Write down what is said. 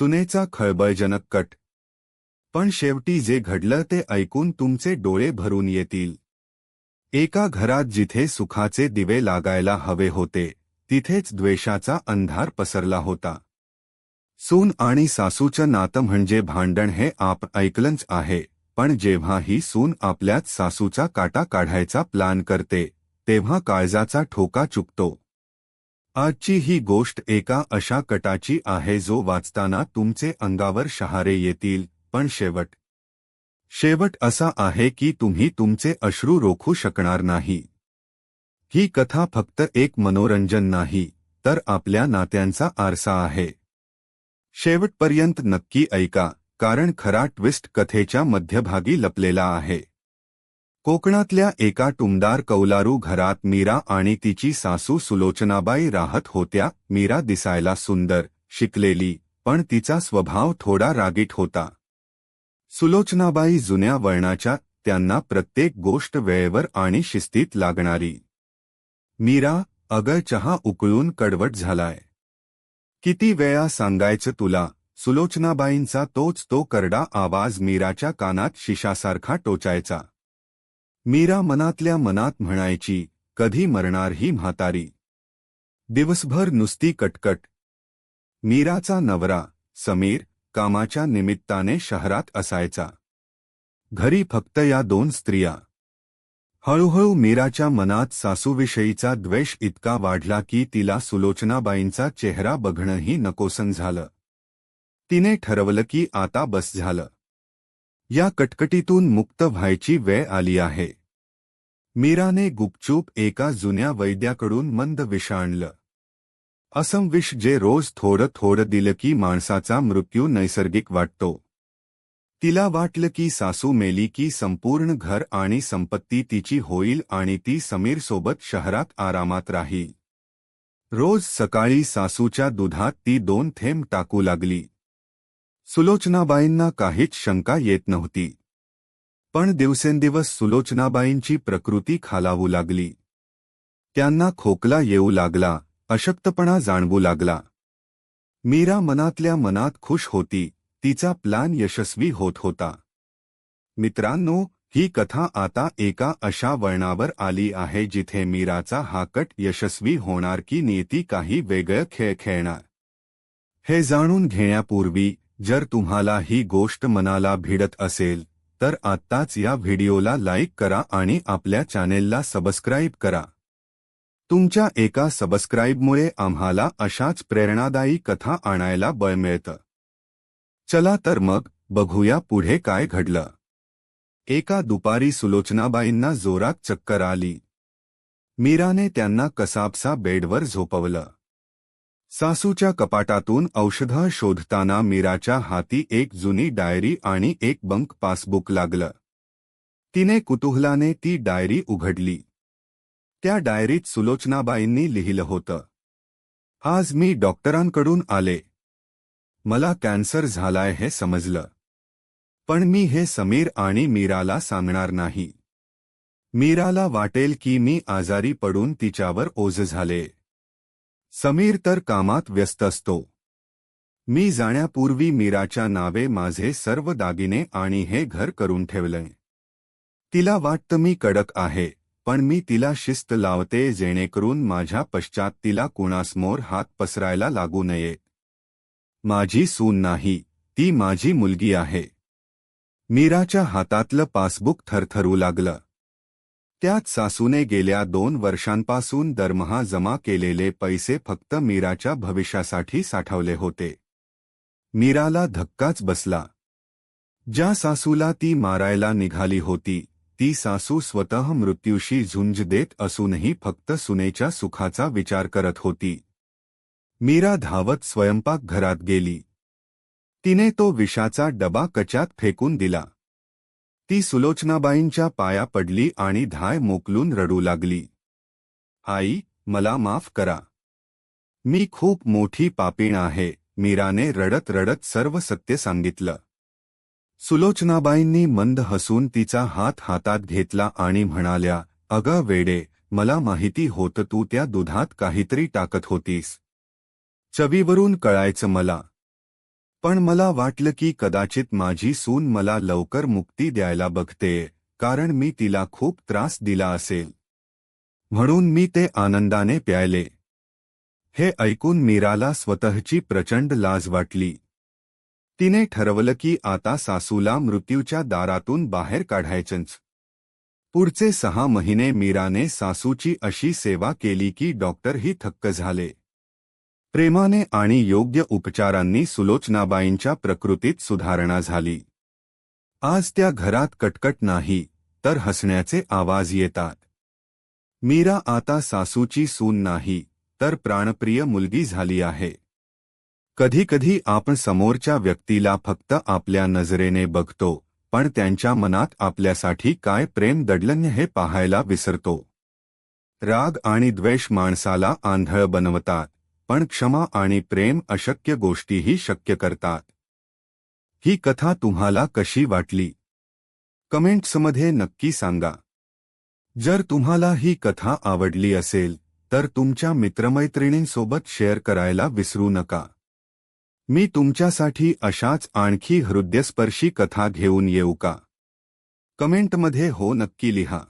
सुनेचा खळबळजनक कट. पण शेवटी जे घडलं ते ऐकून तुमचे डोळे भरून येतील. एका घरात जिथे सुखाचे दिवे लागायला हवे होते तिथेच द्वेषाचा अंधार पसरला होता. सून आणि सासूचं नातं म्हणजे भांडण हे आप ऐकलंच आहे पण जेव्हा ही सून आपल्याच सासूचा काटा काढायचा प्लान करते तेव्हा काळजाचा ठोका चुकतो. आजची ही गोष्ट एका अशा कटाची आहे जो वाचताना तुमचे अंगावर शहारे येतील पण शेवट. शेवट असा आहे की तुम्ही तुमचे अश्रू रोखू शकणार नाही. ही कथा फक्त एक मनोरंजन नाही तर आपल्या नात्यांचा आरसा आहे. शेवटपर्यंत नक्की ऐका कारण खरा ट्विस्ट कथेच्या मध्यभागी लपलेला आहे. कोकणातल्या एका टुमदार कौलारू घरात मीरा आणि तिची सासू सुलोचनाबाई राहत होत्या. मीरा दिसायला सुंदर शिकलेली पण तिचा स्वभाव थोडा रागीट होता. सुलोचनाबाई जुन्या वळणाच्या त्यांना प्रत्येक गोष्ट वेळेवर आणि शिस्तीत लागणारी. मीरा अगर चहा उकळून कडवट झालाय. किती वेळा सांगायचं तुला सुलोचनाबाईंचा तोच तो करडा आवाज मीराच्या कानात शिशासारखा टोचायचा. मीरा मनातल्या मनात म्हणायची कधी मरणार ही म्हातारी? दिवसभर नुसती कटकट. मीराचा नवरा समीर कामाच्या निमित्ताने शहरात असायचा. घरी फक्त या दोन स्त्रिया. हळूहळू मीराच्या मनात सासूविषयीचा द्वेष इतका वाढला की तिला सुलोचनाबाईंचा चेहरा बघणंही नकोसन झालं. तिने ठरवलं की आता बस झालं. या कटकटीतून मुक्त व्हायची वेळ आली आहे. मीराने गुपचूप एका जुन्या वैद्याकडून मंद विष आणलं. असं विष जे रोज थोडं थोडं दिलं की माणसाचा मृत्यू नैसर्गिक वाटतो. तिला वाटलं की सासू मेली की संपूर्ण घर आणि संपत्ती तिची होईल आणि ती समीरसोबत शहरात आरामात राहील. रोज सकाळी सासूच्या दुधात ती दोन थेंब टाकू लागली. सुलोचनाबाईंना काहीच शंका येत नव्हती. पण दिवसेंदिवस सुलोचनाबाईंची प्रकृती खालावू लागली. त्यांना खोकला येऊ लागला अशक्तपणा जाणवू लागला. मीरा मनातल्या मनात खुश होती तिचा प्लान यशस्वी होत होता. मित्रांनो ही कथा आता एका अशा वळणावर आली आहे जिथे मीराचा हा कट यशस्वी होणार की नेती काही वेगळं खेळ खेळणार. हे जाणून घेण्यापूर्वी जर तुम्हाला ही गोष्ट मनाला भिडत असेल तर आत्ताच या व्हिडिओला लाईक करा आणि आपल्या चॅनेलला सबस्क्राईब करा. तुमच्या एका सबस्क्राईबमुळे आम्हाला अशाच प्रेरणादायी कथा आणायला बळ मिळतं. चला तर मग बघूया पुढे काय घडलं. एका दुपारी सुलोचनाबाईंना जोरात चक्कर आली. मीराने त्यांना कसाबसा बेडवर झोपवलं. सासूच्या कपाटातून औषधं शोधताना मीराच्या हाती एक जुनी डायरी आणि एक बंक पासबुक लागलं. तिने कुतूहलाने ती डायरी उघडली. त्या डायरीत सुलोचनाबाईंनी लिहिलं होतं. आज मी डॉक्टरांकडून आले. मला कॅन्सर झालाय हे समजलं. पण मी हे समीर आणि मीराला सांगणार नाही. मीराला वाटेल की मी आजारी पडून तिच्यावर ओझ झाले. समीर तर कामात व्यस्त असतो. मी जाण्यापूर्वी मीराच्या नावे माझे सर्व दागिने आणि हे घर करून ठेवलंय. तिला वाटतं मी कडक आहे पण मी तिला शिस्त लावते जेणेकरून माझ्या पश्चात तिला कुणासमोर हात पसरायला लागू नये. माझी सून नाही ती माझी मुलगी आहे. मीराच्या हातातलं पासबुक थरथरू लागलं. त्यात सासूने गेल्या दोन वर्षांपासून दरमहा जमा केलेले पैसे फक्त मीराच्या भविष्यासाठी साठवले होते. मीराला धक्काच बसला. ज्या सासूला ती मारायला निघाली होती ती सासू स्वतः मृत्यूशी झुंज देत असूनही फक्त सुनेच्या सुखाचा विचार करत होती. मीरा धावत स्वयंपाकघरात गेली. तिने तो विषाचा डबा कच्यात फेकून दिला. ती सुलोचनाबाईंच्या पाया पडली आणि धाय मोकलून रडू लागली. आई मला माफ करा. मी खूप मोठी पापीण आहे मीराने रडत रडत सर्व सत्य सांगितलं. सुलोचनाबाईंनी मंद हसून तिचा हात हातात घेतला आणि म्हणाल्या अगं वेडे मला माहिती होतं तू त्या दुधात काहीतरी टाकत होतीस. चवीवरून कळायचं मला. मला वाटलं की कदाचित माझी सून मला लवकर मुक्ती द्यायला बघतेय कारण मी तिला खूप त्रास दिला असेल. म्हणून मी ते आनंदाने प्यायले. हे ऐकून मीराला स्वतःची प्रचंड लाज वाटली. तिने ठरवलं की आता सासूला मृत्यूच्या दारातून बाहेर काढायचंच. पुढचे सहा महिने मीराने सासूची अशी सेवा केली की डॉक्टरही थक्क झाले. प्रेमाने आणि योग्य उपचारांनी सुलोचनाबाईंच्या प्रकृतीत सुधारणा झाली. आज त्या घरात कटकट नाही तर हसण्याचे आवाज येतात. मीरा आता सासूची सून नाही तर प्राणप्रिय मुलगी झाली आहे. कधीकधी आपण समोरच्या व्यक्तीला फक्त आपल्या नजरेने बघतो पण त्यांच्या मनात आपल्यासाठी काय प्रेम दडलन्य हे पाहायला विसरतो. राग आणि द्वेष माणसाला आंधळ बनवतात. पण क्षमा आणि प्रेम अशक्य गोष्टीही शक्य करतात. ही कथा तुम्हाला कशी वाटली? कमेंट्समध्ये नक्की सांगा. जर तुम्हाला ही कथा आवडली असेल तर तुमच्या मित्रमैत्रिणींसोबत शेअर करायला विसरू नका. मी तुमच्यासाठी अशाच आणखी हृदयस्पर्शी कथा घेऊन येऊ का? कमेंटमध्ये हो नक्की लिहा.